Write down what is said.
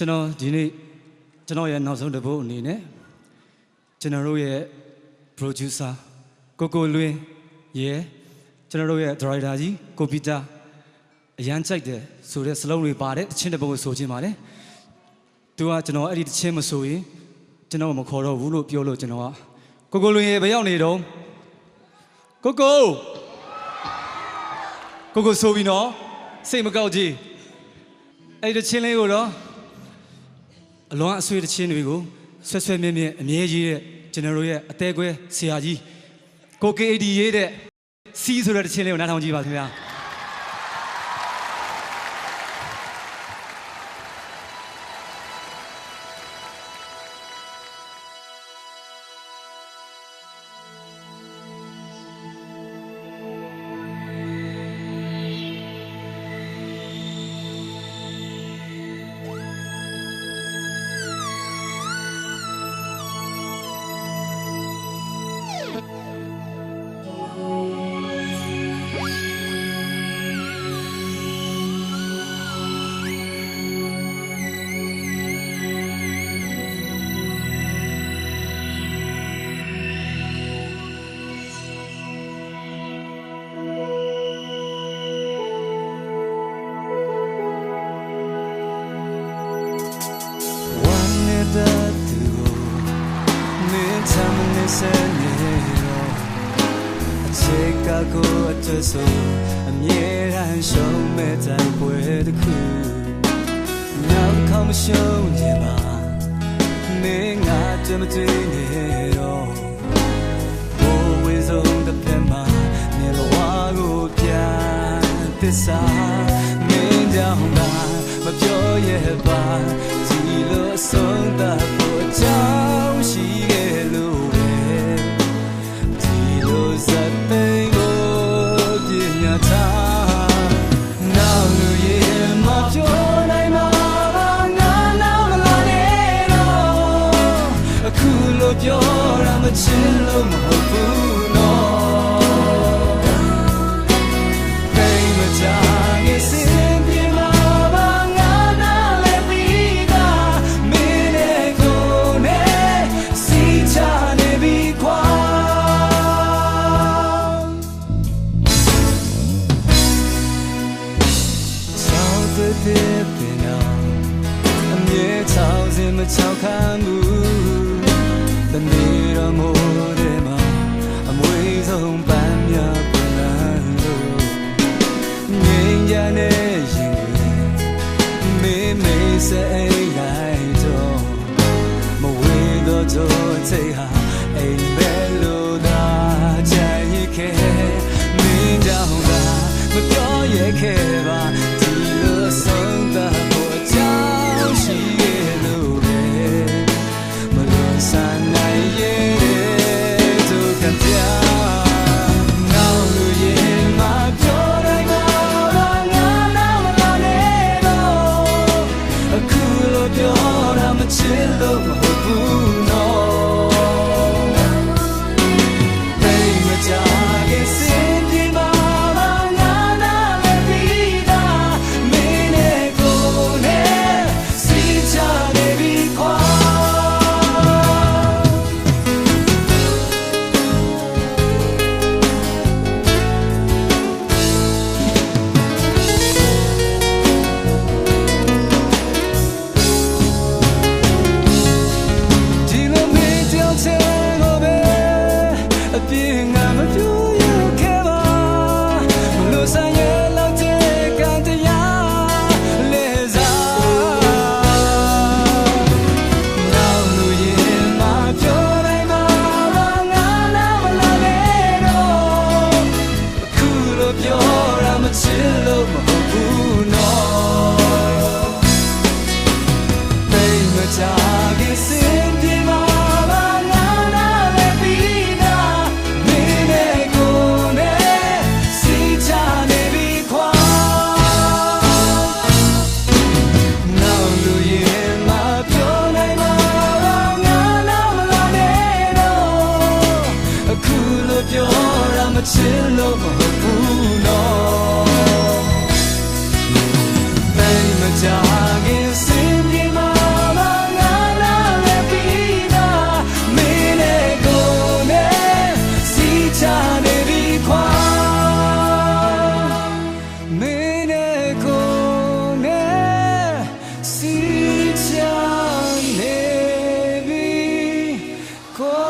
ကျွန်တော်ဒီနေ့ကျွန်တော်ရဲ့နောက်ဆုံးတစ်ပုတ်အနေနဲ့ကျွန်တော်တို့ရဲ့ producer ကိုကိုလွင်ရဲ့ကျွန်တော်တို့ရဲ့ director ကြီးကိုပီတာအရန်ကြိုက်တယ်ဆိုတဲ့စလုံးတွေပါတယ်တချင်းတစ်ပုတ်ကိုဆိုခြင်းပါတယ်သူကကျွန်တော်အဲ့ဒီတချင်းမဆိုရင်ကျွန်တော်မခေါ်တော့ဘူးလို့ပြောလို့ကျွန်တော်ကကိုကိုလွင်ရဲ့ဘယ်ရောက်နေတော့ကိုကိုကိုကိုဆိုပြီးနော်စိတ်မကောက်ကြည့်အဲ့ဒီတချင်းလေးကိုတော့ အလွန်အဆွေးတချင်းတွေကိုဆွဲဆွဲမြဲမြဲအမြဲရေးတဲ့ကျွန်တော်တို့ရဲ့အသေးကွဲဆရာကြီးကိုကေဒီရေးတဲ့စီးဆိုတဲ့တချင်းလေးကိုနားထောင်ကြည့်ပါခင်ဗျာ One night that you Min time in this anero အချေကကိုအတဆိုအမြဲတမ်းရှုံးမဲ့တိုင်ပွဲတစ်ခုနောက်ခေါမရှုံးခြင်းပါမင်းငါကြမတွေ့နေတော့ဘိုးဝေဆုံးတစ်ဖက်မှာမြေလိုဝါကိုပြန်သ ချောင်းစင်မချောင်းခံဘူးတနေ့တော့မိုးတဲ့မှာအမွေဆုံးပန်းများပလန်းလို့ငိမ့်ရတဲ့ရင်တွေမေးမေးစအိမ်လိုက်တော့မဝေတော့တော့စိတ်ဟာအိမ် cool.